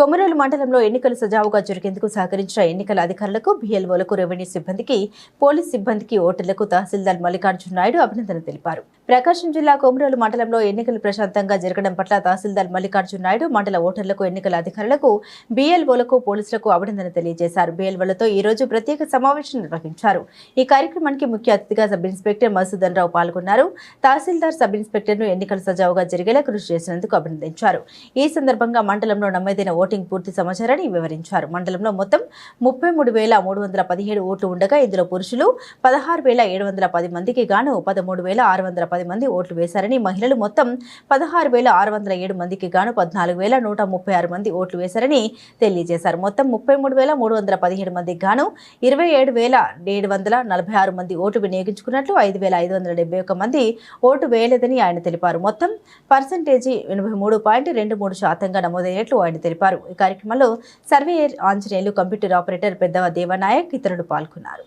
కొమరోలు మండలంలో ఎన్నికలు సజావుగా జరిగేందుకు సహకరించిన ఎన్నికల అధికారులకు బిఎల్ఓలకు రెవెన్యూ సిబ్బందికి పోలీస్ సిబ్బందికి ఓటర్లకు తహసీల్దార్ మల్లికార్జున నాయుడు అభినందన తెలిపారు. ప్రకాశం జిల్లా కొమరోలు మండలంలో ఎన్నికలు ప్రశాంతంగా జరగడం పట్ల తహసీల్దార్ మల్లికార్జున నాయుడు మండల ఓటర్లకు ఎన్నికల అధికారులకు బీఎల్ఓలకు పోలీసులకు అభినందన తెలియజేశారు. బీఎల్ఓలతో ఈ రోజు ప్రత్యేక సమావేశం నిర్వహించారు. ఈ కార్యక్రమానికి ముఖ్య అతిథిగా సబ్ ఇన్స్పెక్టర్ మసూదన్ రావు పాల్గొన్నారు. తహసీల్దార్ సబ్ ఇన్స్పెక్టర్ను ఎన్నికలు సజావుగా జరిగేలా కృషి చేసినందుకు అభినందించారు. ఈ సందర్భంగా మండలంలో నమోదైన ఓటింగ్ పూర్తి సమాచారాన్ని వివరించారు. మండలంలో మొత్తం ముప్పై మూడు వేల మూడు వందల పదిహేడు ఓట్లు ఉండగా ఇందులో పురుషులు పదహారు వేల ఏడు వందల పది మందికి గాను పదమూడు వేల ఆరు వందల పది మంది ఓట్లు వేశారని మహిళలు మొత్తం పదహారు వేల ఆరు వందల ఏడు మందికి గాను పద్నాలుగు వేల నూట ముప్పై ఆరు మంది ఓట్లు వేశారని తెలియజేశారు. మొత్తం ముప్పై మూడు వేల మూడు వందల పదిహేడు మందికి గాను ఇరవై ఏడు వేల ఏడు వందల నలభై ఆరు మంది ఓటు వినియోగించుకున్నట్లు ఐదు వేల ఐదు వందల డెబ్బై ఒక్క మంది ఓటు వేయలేదని ఆయన తెలిపారు. మొత్తం పర్సంటేజీ ఎనభై మూడు పాయింట్ రెండు మూడు శాతంగా నమోదైనట్లు ఆయన తెలిపారు. ఈ కార్యక్రమంలో సర్వేయర్ ఆంజనేయులు కంప్యూటర్ ఆపరేటర్ పెద్దవ దేవనాయక్ ఇతరులు పాల్గొన్నారు.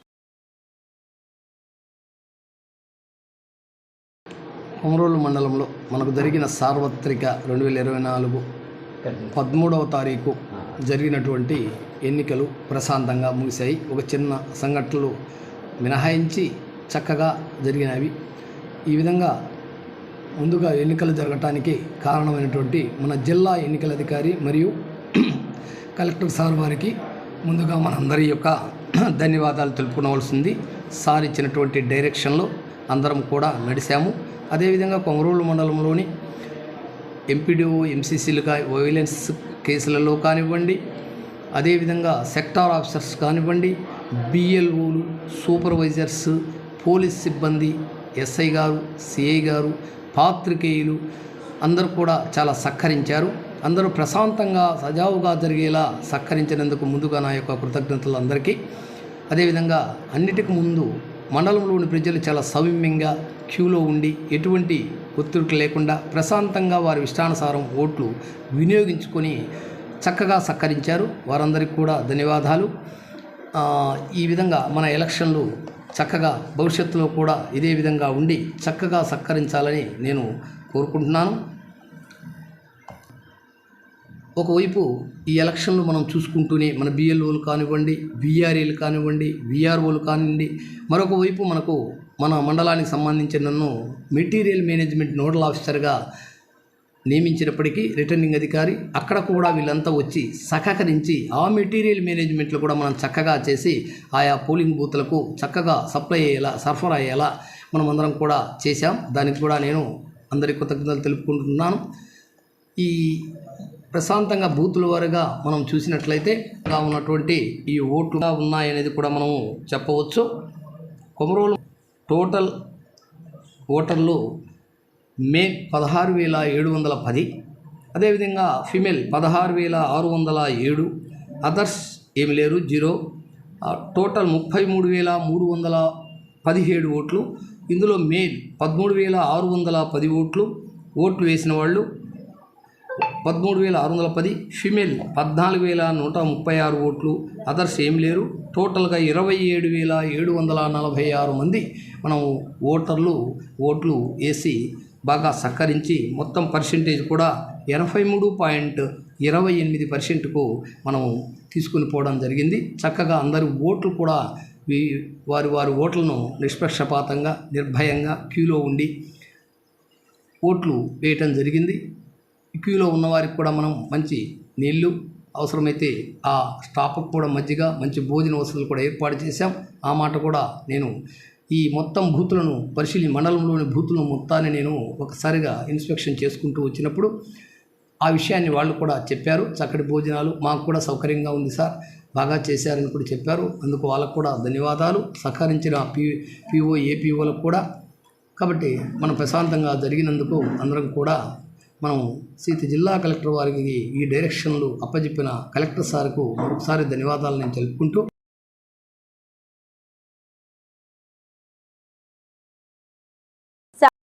కొమరోలు మండలంలో మనకు జరిగిన సార్వత్రిక రెండు వేల ఇరవై నాలుగు పదమూడవ తారీఖు జరిగినటువంటి ఎన్నికలు ప్రశాంతంగా ముగిశాయి. ఒక చిన్న సంఘటనలు మినహాయించి చక్కగా జరిగినవి. ఈ విధంగా ముందుగా ఎన్నికలు జరగటానికి కారణమైనటువంటి మన జిల్లా ఎన్నికల అధికారి మరియు కలెక్టర్ సార్ వారికి ముందుగా మనందరి యొక్క ధన్యవాదాలు తెలుపుకోవలసింది. సార్ ఇచ్చినటువంటి డైరెక్షన్లో అందరం కూడా నడిచాము అదేవిధంగా కొంగరూలు మండలంలోని ఎంపీడీఓ ఎంసీసీలుగా వైలెన్స్ కేసులలో కానివ్వండి అదేవిధంగా సెక్టార్ ఆఫీసర్స్ కానివ్వండి బిఎల్ఓలు సూపర్వైజర్స్ పోలీస్ సిబ్బంది ఎస్ఐ గారు సిఐ గారు పాత్రికేయులు అందరూ కూడా చాలా సహకరించారు అందరూ ప్రశాంతంగా సజావుగా జరిగేలా సహకరించినందుకు ముందుగా నా యొక్క కృతజ్ఞతలు అందరికీ. అదేవిధంగా అన్నిటికి ముందు మండలంలోని ప్రజలు చాలా సౌమ్యంగా క్యూలో ఉండి ఎటువంటి ఒత్తిడి లేకుండా ప్రశాంతంగా వారి ఇష్టానుసారం ఓట్లు వినియోగించుకొని చక్కగా సహకరించారు. వారందరికీ కూడా ధన్యవాదాలు. ఈ విధంగా మన ఎలక్షన్లు చక్కగా భవిష్యత్తులో కూడా ఇదే విధంగా ఉండి చక్కగా సహకరించాలని నేను కోరుకుంటున్నాను. ఒకవైపు ఈ ఎలక్షన్లు మనం చూసుకుంటూనే మన బిఎల్ఓలు కానివ్వండి విఆర్ఏలు కానివ్వండి విఆర్ఓలు కానివ్వండి మరొక వైపు మనకు మన మండలానికి సంబంధించిన నన్ను మెటీరియల్ మేనేజ్మెంట్ నోడల్ ఆఫీసర్గా నియమించినప్పటికీ రిటర్నింగ్ అధికారి అక్కడ కూడా వీళ్ళంతా వచ్చి సహకరించి ఆ మెటీరియల్ మేనేజ్మెంట్లో కూడా మనం చక్కగా చేసి ఆయా పోలింగ్ బూత్లకు చక్కగా సప్లై అయ్యేలా సరఫరా అయ్యేలా మనం అందరం కూడా చేశాం. దానికి కూడా నేను అందరి కృతజ్ఞతలు తెలుపుకుంటున్నాను. ఈ ప్రశాంతంగా బూతుల వారుగా మనం చూసినట్లయితే ఇలా ఉన్నటువంటి ఈ ఓట్లుగా ఉన్నాయనేది కూడా మనము చెప్పవచ్చు. కొమరోలు టోటల్ ఓటర్లు మే పదహారు వేల ఏడు వందల పది అదేవిధంగా ఫిమేల్ పదహారు వేల ఆరు వందల ఏడు అదర్స్ ఏమి లేరు జీరో టోటల్ ముప్పై మూడు వేల మూడు వందల పదిహేడు ఓట్లు ఇందులో మేల్ పదమూడు వేల ఆరు వందల పది ఓట్లు ఓట్లు వేసిన వాళ్ళు పదమూడు వేల ఆరు వందల పది ఫిమేల్ పద్నాలుగు వేల నూట ముప్పై ఆరు ఓట్లు. అదర్స్ ఏం లేరు. టోటల్గా ఇరవై ఏడు వేల ఏడు వందల నలభై ఆరు మంది మనం ఓటర్లు ఓట్లు వేసి బాగా సహకరించి మొత్తం పర్సెంటేజ్ కూడా ఎనభై మూడు పాయింట్ ఇరవై ఎనిమిది పర్సెంట్కు మనం తీసుకుని పోవడం జరిగింది. చక్కగా అందరి ఓట్లు కూడా వారి వారి ఓట్లను నిష్పక్షపాతంగా నిర్భయంగా క్యూలో ఉండి ఓట్లు వేయటం జరిగింది. క్యూలో ఉన్నవారికి కూడా మనం మంచి నీళ్ళు అవసరమైతే ఆ స్టాప్కు కూడా మజ్జిగ మంచి భోజన వసతులు కూడా ఏర్పాటు చేశాం. ఆ మాట కూడా నేను ఈ మొత్తం భూతులను పరిశీలి మండలంలోని భూతులను మొత్తాన్ని నేను ఒకసారిగా ఇన్స్పెక్షన్ చేసుకుంటూ వచ్చినప్పుడు ఆ విషయాన్ని వాళ్ళు కూడా చెప్పారు. చక్కటి భోజనాలు మాకు కూడా సౌకర్యంగా ఉంది సార్. బాగా చేశారని కూడా చెప్పారు. అందుకు వాళ్ళకు కూడా ధన్యవాదాలు. సహకరించిన పీ పీఓ ఏపీఓలకు కూడా. కాబట్టి మనం ప్రశాంతంగా జరిగినందుకు అందరం కూడా మనం సీత జిల్లా కలెక్టర్ వారికి ఈ డైరెక్షన్లు అప్పచెప్పిన కలెక్టర్ సార్కు మరొకసారి ధన్యవాదాలు నేను తెలుపుకుంటూ